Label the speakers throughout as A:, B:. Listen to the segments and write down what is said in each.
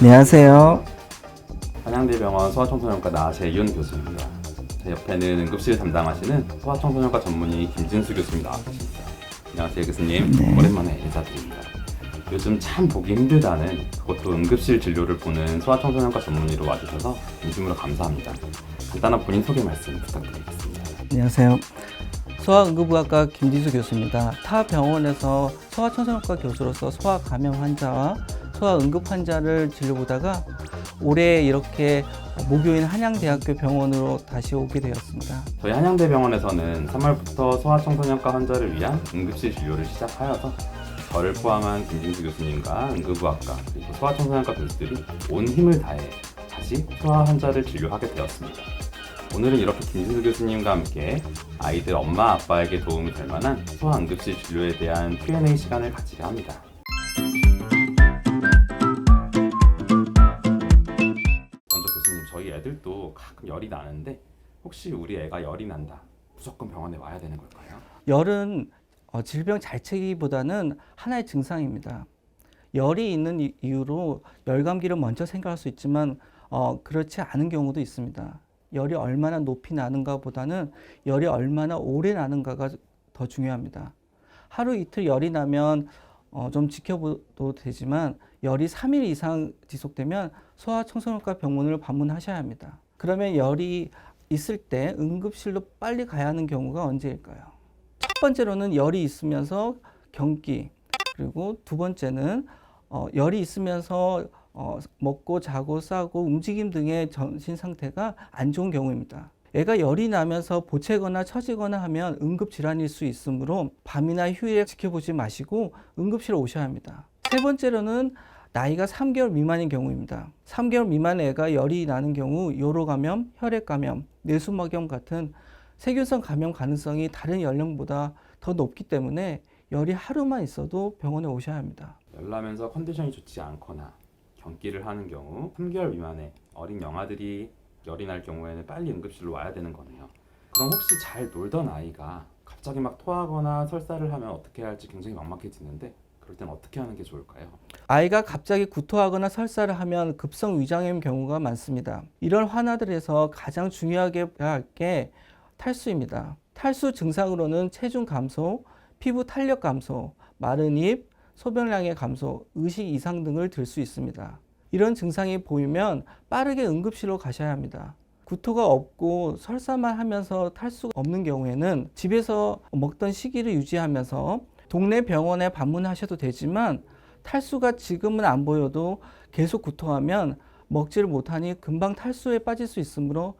A: 안녕하세요.
B: 한양대병원 소아청소년과 나재윤 교수입니다. 제 옆에는 응급실 담당하시는 소아청소년과 전문의 김진수 계십니다. 안녕하세요 교수님.
A: 네.
B: 오랜만에 인사드립니다. 요즘 참 보기 힘들다는 그것도 응급실 진료를 보는 소아청소년과 전문의로 와주셔서 진심으로 감사합니다. 간단한 본인 소개 말씀 부탁드리겠습니다.
A: 안녕하세요. 소아응급의학과 김지수 교수입니다. 타 병원에서 소아청소년과 교수로서 소아 감염 환자와 소아 응급 환자를 진료보다가 올해 이렇게 모교인 한양대학교 병원으로 다시 오게 되었습니다.
B: 저희 한양대병원에서는 3월부터 소아청소년과 환자를 위한 응급실 진료를 시작하여서 저를 포함한 김진수 교수님과 응급의학과 그리고 소아청소년과 교수들이 온 힘을 다해 다시 소아 환자를 진료하게 되었습니다. 오늘은 이렇게 김진수 교수님과 함께 아이들 엄마 아빠에게 도움이 될 만한 소아 응급실 진료에 대한 Q&A 시간을 가지려 합니다. 먼저 교수님 저희 애들도 가끔 열이 나는데 혹시 우리 애가 열이 난다 무조건 병원에 와야 되는 걸까요?
A: 열은 어, 질병 자체기보다는 하나의 증상입니다. 열이 있는 이- 이유로 열감기를 먼저 생각할 수 있지만 어, 그렇지 않은 경우도 있습니다. 열이 얼마나 높이 나는가 보다는 열이 얼마나 오래 나는가가 더 중요합니다. 하루 이틀 열이 나면 어, 좀 지켜봐도 되지만 열이 3일 이상 지속되면 소아청소년과 병원을 방문하셔야 합니다. 그러면 열이 있을 때 응급실로 빨리 가야 하는 경우가 언제일까요? 첫 번째로는 열이 있으면서 경기 그리고 두 번째는 어, 열이 있으면서 어, 먹고 자고 싸고 움직임 등의 전신 상태가 안 좋은 경우입니다. 애가 열이 나면서 보채거나 처지거나 하면 응급 질환일 수 있으므로 밤이나 휴일에 지켜보지 마시고 응급실에 오셔야 합니다. 세 번째로는 나이가 3개월 미만인 경우입니다. 3개월 미만 애가 열이 나는 경우 요로 감염, 혈액 감염, 뇌수막염 같은 세균성 감염 가능성이 다른 연령보다 더 높기 때문에 열이 하루만 있어도 병원에 오셔야 합니다.
B: 열나면서 컨디션이 좋지 않거나 경기를 하는 경우 3개월 미만의 어린 영아들이 열이 날 경우에는 빨리 응급실로 와야 되는 거네요. 그럼 혹시 잘 놀던 아이가 갑자기 막 토하거나 설사를 하면 어떻게 해야 할지 굉장히 막막해지는데 그럴 땐 어떻게 하는 게 좋을까요?
A: 아이가 갑자기 구토하거나 설사를 하면 급성 위장염 경우가 많습니다. 이런 환아들에서 가장 중요하게 봐야 할 게 탈수입니다. 탈수 증상으로는 체중 감소, 피부 탄력 감소, 마른 입, 소변량의 감소, 의식 이상 등을 들 수 있습니다. 이런 증상이 보이면 빠르게 응급실로 가셔야 합니다. 구토가 없고 설사만 하면서 탈수가 없는 경우에는 집에서 먹던 식이를 유지하면서 동네 병원에 방문하셔도 되지만 탈수가 지금은 안 보여도 계속 구토하면 먹지를 못하니 금방 탈수에 빠질 수 있으므로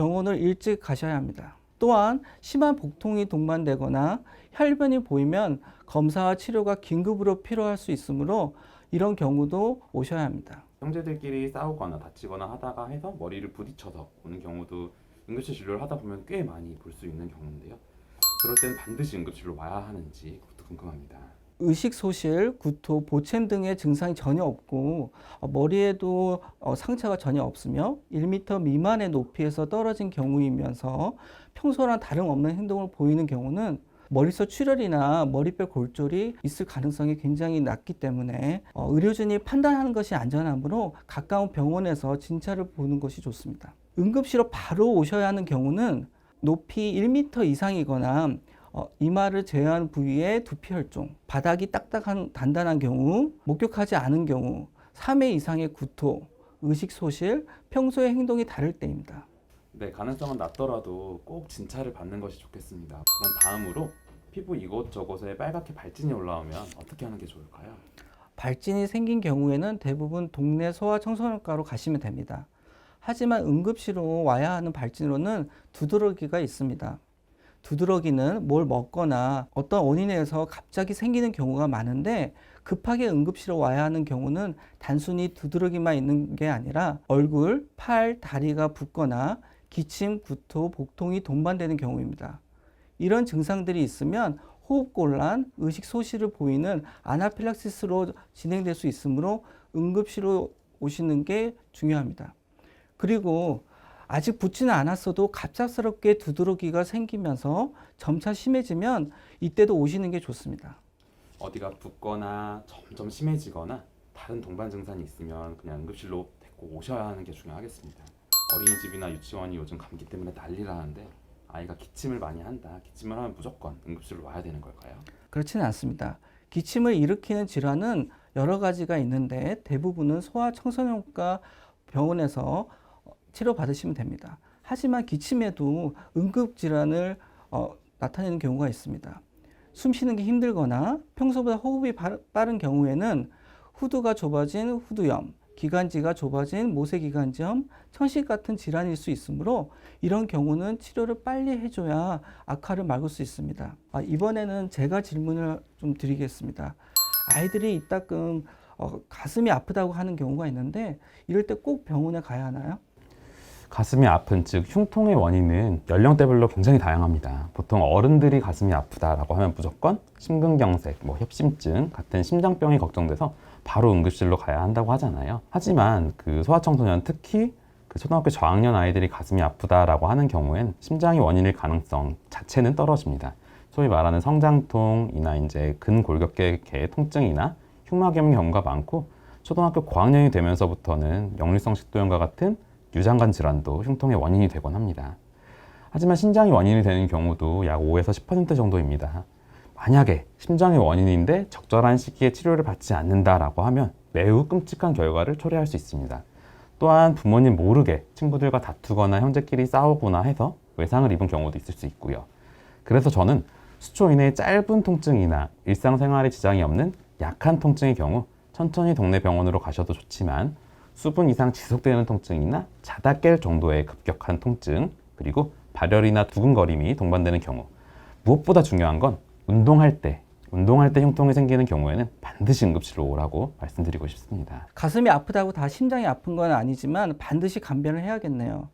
A: 병원을 일찍 가셔야 합니다. 또한 심한 복통이 동반되거나 혈변이 보이면 검사와 치료가 긴급으로 필요할 수 있으므로 이런 경우도 오셔야 합니다.
B: 형제들끼리 싸우거나 다치거나 하다가 해서 머리를 부딪혀서 오는 경우도 응급실 진료를 하다 보면 꽤 많이 볼 수 있는 경우인데요. 그럴 때는 반드시 응급실로 와야 하는지 궁금합니다.
A: 의식 소실, 구토, 보챔 등의 증상이 전혀 없고 어, 머리에도 어, 상처가 전혀 없으며 1m 미만의 높이에서 떨어진 경우이면서 평소랑 다름없는 행동을 보이는 경우는 머릿속 출혈이나 머리뼈 골절이 있을 가능성이 굉장히 낮기 때문에 어, 의료진이 판단하는 것이 안전하므로 가까운 병원에서 진찰을 보는 것이 좋습니다. 응급실로 바로 오셔야 하는 경우는 높이 1m 이상이거나 어, 이마를 제외한 부위에 두피 혈종, 바닥이 딱딱한 단단한 경우, 목격하지 않은 경우, 3회 이상의 구토, 의식 소실, 평소의 행동이 다를 때입니다.
B: 네, 가능성은 낮더라도 꼭 진찰을 받는 것이 좋겠습니다. 그럼 다음으로 피부 이곳저곳에 빨갛게 발진이 올라오면 어떻게 하는 게 좋을까요?
A: 발진이 생긴 경우에는 대부분 동네 소아 청소년과로 가시면 됩니다. 하지만 응급실로 와야 하는 발진으로는 두드러기가 있습니다. 두드러기는 뭘 먹거나 어떤 원인에 의해서 갑자기 생기는 경우가 많은데 급하게 응급실로 와야 하는 경우는 단순히 두드러기만 있는 게 아니라 얼굴, 팔, 다리가 붓거나 기침, 구토, 복통이 동반되는 경우입니다. 이런 증상들이 있으면 호흡곤란, 의식 소실을 보이는 아나필락시스로 진행될 수 있으므로 응급실로 오시는 게 중요합니다. 그리고 아직 붓지는 않았어도 갑작스럽게 두드러기가 생기면서 점차 심해지면 이때도 오시는 게 좋습니다.
B: 어디가 붓거나 점점 심해지거나 다른 동반 증상이 있으면 그냥 응급실로 데리고 오셔야 하는 게 중요하겠습니다. 어린이집이나 유치원이 요즘 감기 때문에 난리라는데 아이가 기침을 많이 한다. 기침을 하면 무조건 응급실로 와야 되는 걸까요?
A: 그렇지는 않습니다. 기침을 일으키는 질환은 여러 가지가 있는데 대부분은 소아청소년과 병원에서 치료받으시면 됩니다. 하지만 기침에도 응급 질환을 어, 나타내는 경우가 있습니다. 숨 쉬는 게 힘들거나 평소보다 호흡이 바- 빠른 경우에는 후두가 좁아진 후두염, 기관지가 좁아진 모세기관지염, 천식 같은 질환일 수 있으므로 이런 경우는 치료를 빨리 해줘야 악화를 막을 수 있습니다. 아, 이번에는 제가 질문을 좀 드리겠습니다. 아이들이 이따금 어, 가슴이 아프다고 하는 경우가 있는데 이럴 때 꼭 병원에 가야 하나요?
B: 가슴이 아픈 즉 흉통의 원인은 연령대별로 굉장히 다양합니다. 보통 어른들이 가슴이 아프다라고 하면 무조건 심근경색, 뭐 협심증 같은 심장병이 걱정돼서 바로 응급실로 가야 한다고 하잖아요. 하지만 그 소아청소년 특히 그 초등학교 저학년 아이들이 가슴이 아프다라고 하는 경우엔 심장이 원인일 가능성 자체는 떨어집니다. 소위 말하는 성장통이나 이제 근골격계의 통증이나 흉막염 경우가 많고 초등학교 고학년이 되면서부터는 역류성 식도염과 같은 유장관 질환도 흉통의 원인이 되곤 합니다. 하지만 신장이 원인이 되는 경우도 약 5에서 10% 정도입니다. 만약에 심장이 원인인데 적절한 시기에 치료를 받지 않는다라고 하면 매우 끔찍한 결과를 초래할 수 있습니다. 또한 부모님 모르게 친구들과 다투거나 형제끼리 싸우거나 해서 외상을 입은 경우도 있을 수 있고요. 그래서 저는 수초 이내의 짧은 통증이나 일상생활에 지장이 없는 약한 통증의 경우 천천히 동네 병원으로 가셔도 좋지만 수분 이상 지속되는 통증이나 자다 깰 정도의 급격한 통증 그리고 발열이나 두근거림이 동반되는 경우 무엇보다 중요한 건 운동할 때 운동할 때 흉통이 생기는 경우에는 반드시 응급실로 오라고 말씀드리고 싶습니다.
A: 가슴이 아프다고 다 심장이 아픈 건 아니지만 반드시 감별을 해야겠네요.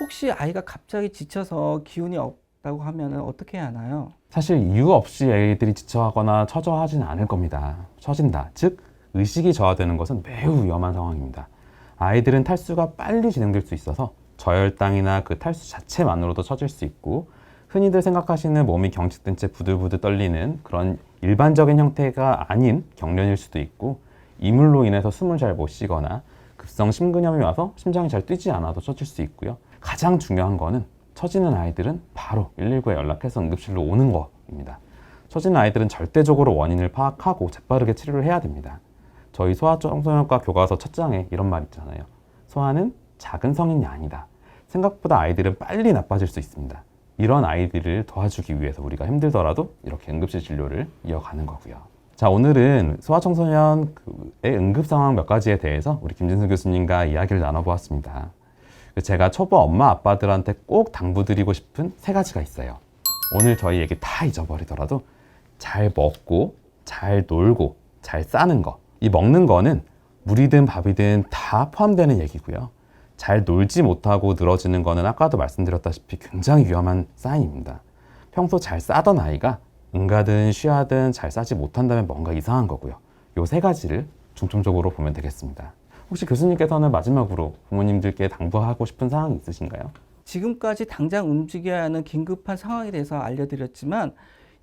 A: 혹시 아이가 갑자기 지쳐서 기운이 없다고 하면 어떻게 해야 하나요?
B: 사실 이유 없이 애들이 지쳐하거나 처져하지는 않을 겁니다. 처진다. 즉 의식이 저하되는 것은 매우 위험한 상황입니다. 아이들은 탈수가 빨리 진행될 수 있어서 저혈당이나 그 탈수 자체만으로도 처질 수 있고 흔히들 생각하시는 몸이 경직된 채 부들부들 떨리는 그런 일반적인 형태가 아닌 경련일 수도 있고 이물로 인해서 숨을 잘 못 쉬거나 급성 심근염이 와서 심장이 잘 뛰지 않아도 처질 수 있고요. 가장 중요한 거는 처지는 아이들은 바로 119에 연락해서 응급실로 오는 거입니다. 처지는 아이들은 절대적으로 원인을 파악하고 재빠르게 치료를 해야 됩니다. 저희 소아청소년과 교과서 첫 장에 이런 말 있잖아요. 소아는 작은 성인이 아니다. 생각보다 아이들은 빨리 나빠질 수 있습니다. 이런 아이들을 도와주기 위해서 우리가 힘들더라도 이렇게 응급실 진료를 이어가는 거고요. 자, 오늘은 소아청소년의 응급 상황 몇 가지에 대해서 우리 김진수 교수님과 이야기를 나눠보았습니다. 제가 초보 엄마 아빠들한테 꼭 당부드리고 싶은 세 가지가 있어요. 오늘 저희 얘기 다 잊어버리더라도 잘 먹고 잘 놀고 잘 싸는 거. 이 먹는 거는 물이든 밥이든 다 포함되는 얘기고요. 잘 놀지 못하고 늘어지는 거는 아까도 말씀드렸다시피 굉장히 위험한 사인입니다. 평소 잘 싸던 아이가 응가든 쉬하든 잘 싸지 못한다면 뭔가 이상한 거고요. 요 세 가지를 중점적으로 보면 되겠습니다. 혹시 교수님께서는 마지막으로 부모님들께 당부하고 싶은 사항이 있으신가요?
A: 지금까지 당장 움직여야 하는 긴급한 상황에 대해서 알려드렸지만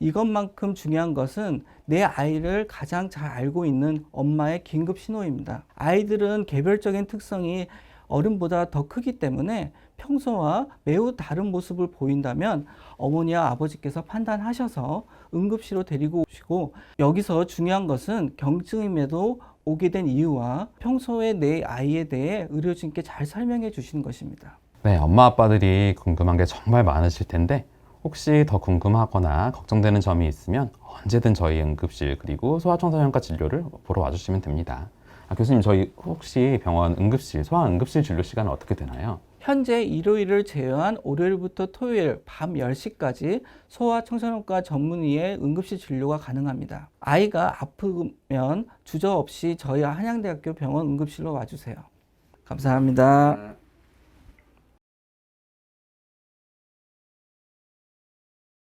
A: 이것만큼 중요한 것은 내 아이를 가장 잘 알고 있는 엄마의 긴급 신호입니다. 아이들은 개별적인 특성이 어른보다 더 크기 때문에 평소와 매우 다른 모습을 보인다면 어머니와 아버지께서 판단하셔서 응급실로 데리고 오시고 여기서 중요한 것은 경증임에도 오게 된 이유와 평소에 내 아이에 대해 의료진께 잘 설명해 주시는 것입니다.
B: 네, 엄마 아빠들이 궁금한 게 정말 많으실 텐데 혹시 더 궁금하거나 걱정되는 점이 있으면 언제든 저희 응급실 그리고 소아청소년과 진료를 보러 와주시면 됩니다. 아, 교수님 저희 혹시 병원 응급실 소아 응급실 진료 시간은 어떻게 되나요?
A: 현재 일요일을 제외한 월요일부터 토요일 밤 10시까지 소아청소년과 전문의의 응급실 진료가 가능합니다. 아이가 아프면 주저없이 저희 한양대학교 병원 응급실로 와주세요. 감사합니다.